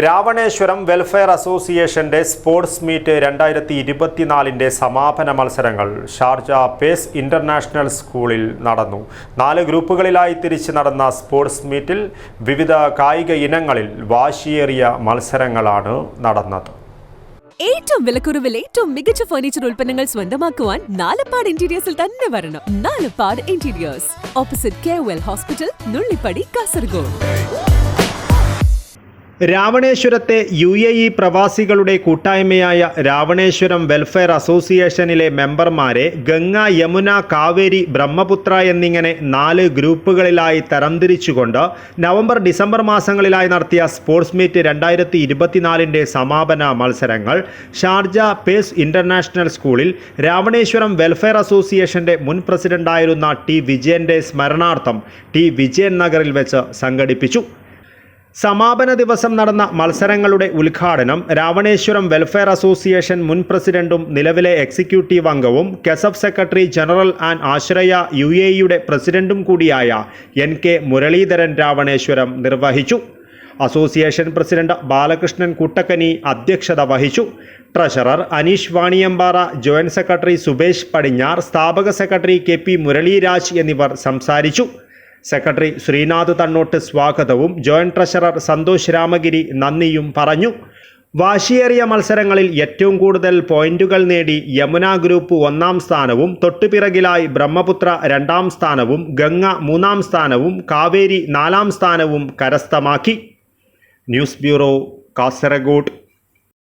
Raveneshwaram welfare അസോസിയേഷന്റെ sports meet രണ്ടായിരത്തി ഇരുപത്തിനാലിന്റെ സമാപന മത്സരങ്ങൾ ഷാർജ പേസ് ഇന്റർനാഷണൽ സ്കൂളിൽ നടന്നു. നാല് ഗ്രൂപ്പുകളിലായി തിരിച്ച് നടന്ന സ്പോർട്സ് മീറ്റിൽ വിവിധ കായിക ഇനങ്ങളിൽ വാശിയേറിയ മത്സരങ്ങളാണ് നടന്നത്. ഏറ്റവും വിലക്കുറവിൽ ഏറ്റവും മികച്ച ഫർണിച്ചർ ഉൽപ്പന്നങ്ങൾ സ്വന്തമാക്കുവാൻ നാലപ്പാട് ഇന്റീരിയേഴ്സിൽ തന്നെ വരണം. Nalappad interiors opposite K hospital Nullippady Kasaragod രാവണേശ്വരത്തെ U A E പ്രവാസികളുടെ കൂട്ടായ്മയായ രാവണേശ്വരം വെൽഫെയർ അസോസിയേഷനിലെ മെമ്പർമാരെ ഗംഗ യമുന കാവേരി ബ്രഹ്മപുത്ര എന്നിങ്ങനെ നാല് ഗ്രൂപ്പുകളിലായി തരംതിരിച്ചുകൊണ്ട് നവംബർ ഡിസംബർ മാസങ്ങളിലായി നടത്തിയ സ്പോർട്സ് മീറ്റ് രണ്ടായിരത്തി ഇരുപത്തിനാലിന്റെ സമാപന മത്സരങ്ങൾ ഷാർജ പേസ് ഇന്റർനാഷണൽ സ്കൂളിൽ രാവണേശ്വരം വെൽഫെയർ അസോസിയേഷന്റെ മുൻ പ്രസിഡന്റായിരുന്ന ടി വിജയന്റെ സ്മരണാർത്ഥം ടി വിജയൻ നഗറിൽ വെച്ച് സംഘടിപ്പിച്ചു. സമാപന ദിവസം നടന്ന മത്സരങ്ങളുടെ ഉദ്ഘാടനം രാവണേശ്വരം വെൽഫെയർ അസോസിയേഷൻ മുൻ പ്രസിഡന്റും നിലവിലെ എക്സിക്യൂട്ടീവ് അംഗവും കെസഫ് secretary general and Ashraya U A ഇയുടെ പ്രസിഡന്റും കൂടിയായ എൻ കെ മുരളീധരൻ രാവണേശ്വരം നിർവഹിച്ചു. അസോസിയേഷൻ പ്രസിഡന്റ് ബാലകൃഷ്ണൻ കുട്ടക്കനി അധ്യക്ഷത വഹിച്ചു. Treasurer Aneesh Vaniyampara joint secretary Subesh പടിഞ്ഞാർ സ്ഥാപക സെക്രട്ടറി കെ പി മുരളീരാജ് എന്നിവർ സംസാരിച്ചു. സെക്രട്ടറി ശ്രീനാഥ് തണ്ണോട്ട് സ്വാഗതവും. ജോയിന്റ് ട്രഷറർ സന്തോഷ് രാമഗിരി നന്ദിയും പറഞ്ഞു. വാശിയേറിയ മത്സരങ്ങളിൽ ഏറ്റവും കൂടുതൽ പോയിന്റുകൾ നേടി യമുന ഗ്രൂപ്പ് ഒന്നാം സ്ഥാനവും തൊട്ടുപിറകിലായി ബ്രഹ്മപുത്ര രണ്ടാം സ്ഥാനവും ഗംഗ മൂന്നാം സ്ഥാനവും കാവേരി നാലാം സ്ഥാനവും കരസ്ഥമാക്കി. News bureau Kasaragod.